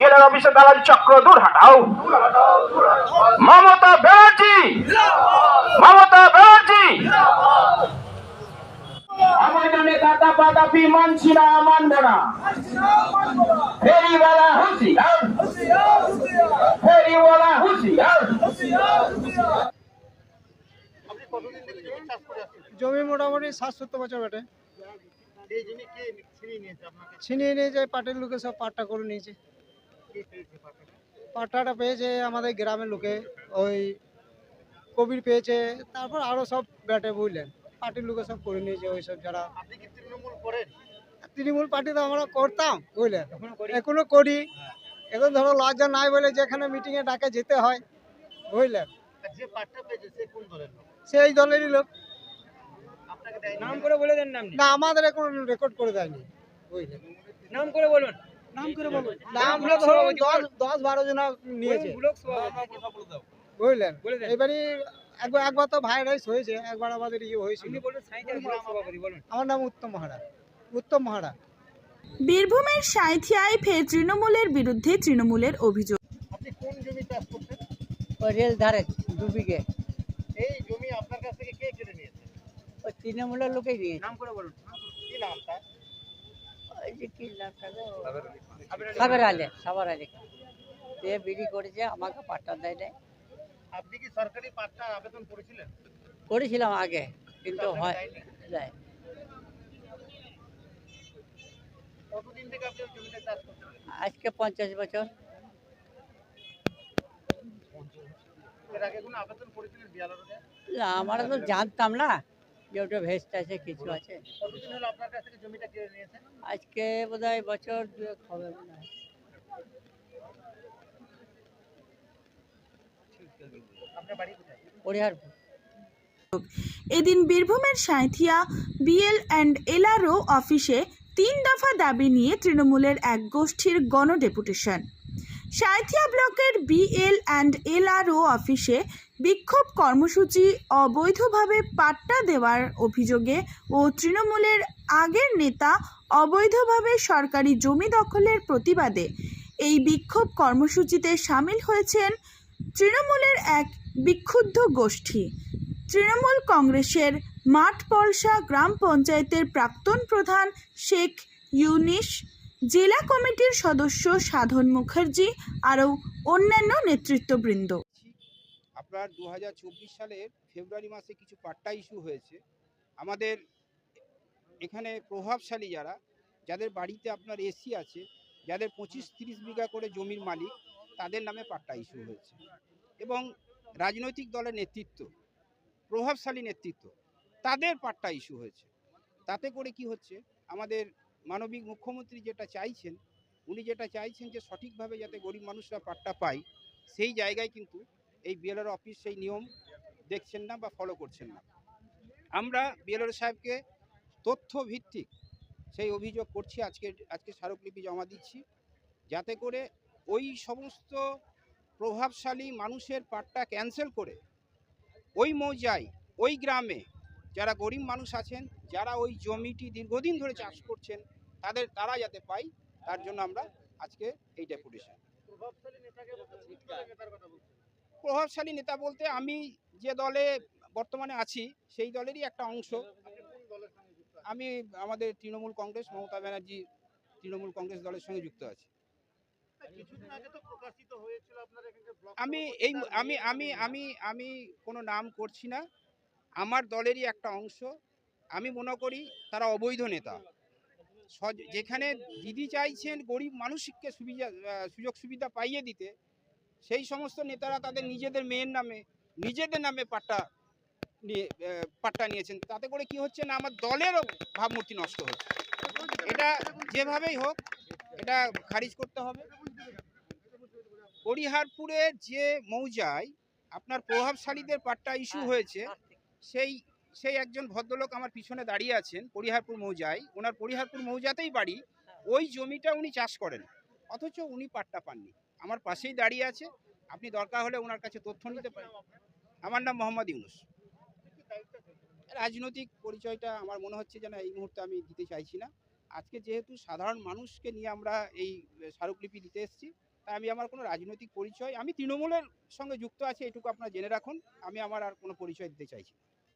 জেলার অফিসে দালাল চক্র দূর হাটাও। মমতা ব্যানার্জি! মমতা ব্যানার্জি! নেতা দাপা দাপি মানছি না মানব না। ফেরিওয়ালা হুঁশিয়ার ফেরিওয়ালা হুঁশিয়ার জমি মোটামুটি সাত সত্তর বছর বেটে। ছিনিয়ে নিয়েছে নিয়ে যায় পাটের লোকে সব পাট্টা করে নিয়েছে। পাট্টাটা পেয়েছে আমাদের গ্রামের লোকে ওই কবির পেয়েছে তারপর আরও সব ব্যাটে বুঝলেন পার্টির লোকে সব করে নিয়েছে ওই সব যারা তৃণমূল পার্টি তো আমরা করতাম বুঝলেন? এখনও করি? এখন ধরো লজ্জা নাই বলে যেখানে মিটিংয়ে ডাকে যেতে হয় বুঝলেন? সেই দলেরই লোক। নাম করে বলে দেন নাম না আমাদের এখন রেকর্ড করে দেয়নি বুঝলেন? নাম করে বলুন। নাম করে বলুন নাম নাম হলো ব্লক দশ দশ বারো জন নিয়েছে। বুঝলেন? এবারে একবার একবার তো ভাইরাস হয়েছে একবার আমাদের ইয়ে হয়েছিল। আপনি বলুন সাইকেল ব্লক সভাপতি বলুন। আমার নাম উত্তম মহারা উত্তম মহারা বীরভূমের সাঁইথিয়ায় ফের তৃণমূলের বিরুদ্ধে তৃণমূলের অভিযোগ। আপনি কোন জমি চাষ করছেন? রেল ধারে দু বিঘে। এই জমি আপনার কাছ থেকে কে কেড়ে নিয়েছে? ওই তৃণমূলের লোকেই নিয়েছে নাম করে বলুন। কি নাম তার? সাবের আলে সাবার আলে। সে বিক্রি করেছে আমাকে পাট্টা দেয় নাই। আপনি কি সরকারি আবেদন করেছিলেন? করেছিলাম আগে কিন্তু হয় দেয় আজকে পঞ্চাশ বছর। না আমরা তো জানতাম না। যে ওটা ভেস্ট আছে কিছু আছে। কতদিন হলো আপনার কাছ থেকে জমিটা কেড়ে নিয়েছেন? আজকে বোধ হয় বছর দুয়েক হবে মনে হয়। আপনার বাড়ি কোথায়? পরিহারপুর। এদিন বীরভূমের সাঁইথিয়া বিএল অ্যান্ড এলআরও অফিসে তিন দফা দাবি নিয়ে তৃণমূলের এক গোষ্ঠীর গণডেপুটেশন। সাঁইথিয়া ব্লকের বিএল অ্যান্ড এলআরও অফিসে বিক্ষোভ কর্মসূচি অবৈধভাবে পাট্টা দেওয়ার অভিযোগে ও তৃণমূলের আগের নেতা অবৈধভাবে সরকারি জমি দখলের প্রতিবাদে এই বিক্ষোভ কর্মসূচিতে সামিল হয়েছেন তৃণমূলের এক বিক্ষুব্ধ গোষ্ঠী। তৃণমূল কংগ্রেসের মাঠ পলসা গ্রাম পঞ্চায়েতের প্রাক্তন প্রধান শেখ ইউনিশ জেলা কমিটির সদস্য সাধন মুখার্জি, আরও অন্যান্য নেতৃত্ববৃন্দ। আপনার দু হাজার চব্বিশ সালের ফেব্রুয়ারি মাসে কিছু পাট্টা ইস্যু হয়েছে। আমাদের এখানে প্রভাবশালী যারা, যাদের বাড়িতে আপনার এসি আছে, যাদের পঁচিশ তিরিশ বিঘা করে জমির মালিক, তাদের নামে পাট্টা ইস্যু হয়েছে। এবং রাজনৈতিক দলের নেতৃত্ব, প্রভাবশালী নেতৃত্ব, তাদের পাট্টা ইস্যু হয়েছে। তাতে করে কি হচ্ছে, আমাদের মানবিক মুখ্যমন্ত্রী যেটা চাইছেন, উনি যেটা চাইছেন যে সঠিকভাবে যাতে গরিব মানুষরা পাট্টা পায়, সেই জায়গায় কিন্তু এই বিএলআর অফিস সেই নিয়ম দেখছেন না বা ফলো করছেন না। আমরা বিএলআর সাহেবকে তথ্য ভিত্তিক সেই অভিযোগ করছি, আজকে আজকে স্মারকলিপি জমা দিচ্ছি, যাতে করে ওই সমস্ত প্রভাবশালী মানুষের পাট্টা ক্যান্সেল করে ওই মৌজায়, ওই গ্রামে যারা গরিব মানুষ আছেন, যারা ওই জমিটি দীর্ঘদিন ধরে চাষ করছেন, তাদের, তারা যাতে পাই তার জন্য আমরা আজকে এই ডেপুটেশন। প্রভাবশালী নেতাকে প্রভাবশালী নেতা বলতে আমি যে দলে বর্তমানে আছি সেই দলেরই একটা অংশ? আমি আমাদের তৃণমূল কংগ্রেস মমতা ব্যানার্জি তৃণমূল কংগ্রেস দলের সঙ্গে যুক্ত আছি। আমি এই আমি আমি আমি আমি কোনো নাম করছি না। আমার দলেরই একটা অংশ। আমি মনে করি তারা অবৈধ নেতা। যেখানে দিদি চাইছেন গরিব মানুষকে সুবিধা সুযোগ সুবিধা পাইয়ে দিতে সেই সমস্ত নেতারা তাদের নিজেদের মেয়ের নামে নিজেদের নামে পাট্টা নিয়ে পাট্টা নিয়েছেন। তাতে করে কি হচ্ছে না আমার দলেরও ভাবমূর্তি নষ্ট হচ্ছে। এটা যেভাবেই হোক এটা খারিজ করতে হবে। হরিহারপুরের যে মৌজায় আপনার প্রভাবশালীদের পাট্টা ইস্যু হয়েছে সেই সেই একজন ভদ্রলোক আমার পিছনে দাঁড়িয়ে আছেন পরিহারপুর মৌজায়। ওনার পরিহারপুর মৌজাতেই বাড়ি ওই জমিটা উনি চাষ করেন অথচ উনি পাট্টা পাননি। আমার পাশেই দাঁড়িয়ে আছে। আপনি দরকার হলে ওনার কাছে তথ্য নিতে পারেন। আমার নাম মোহাম্মদ ইউনুস। রাজনৈতিক পরিচয়টা আমার মনে হচ্ছে যেন এই মুহূর্তে আমি দিতে চাইছি না। আজকে যেহেতু সাধারণ মানুষকে নিয়ে আমরা এই স্মারকলিপি দিতে এসেছি, তাই আমি আমার কোনো রাজনৈতিক পরিচয়, আমি তৃণমূলের সঙ্গে যুক্ত আছি, এটুকু আপনারা জেনে রাখুন। আমি আমার আর কোনো পরিচয় দিতে চাইছি না।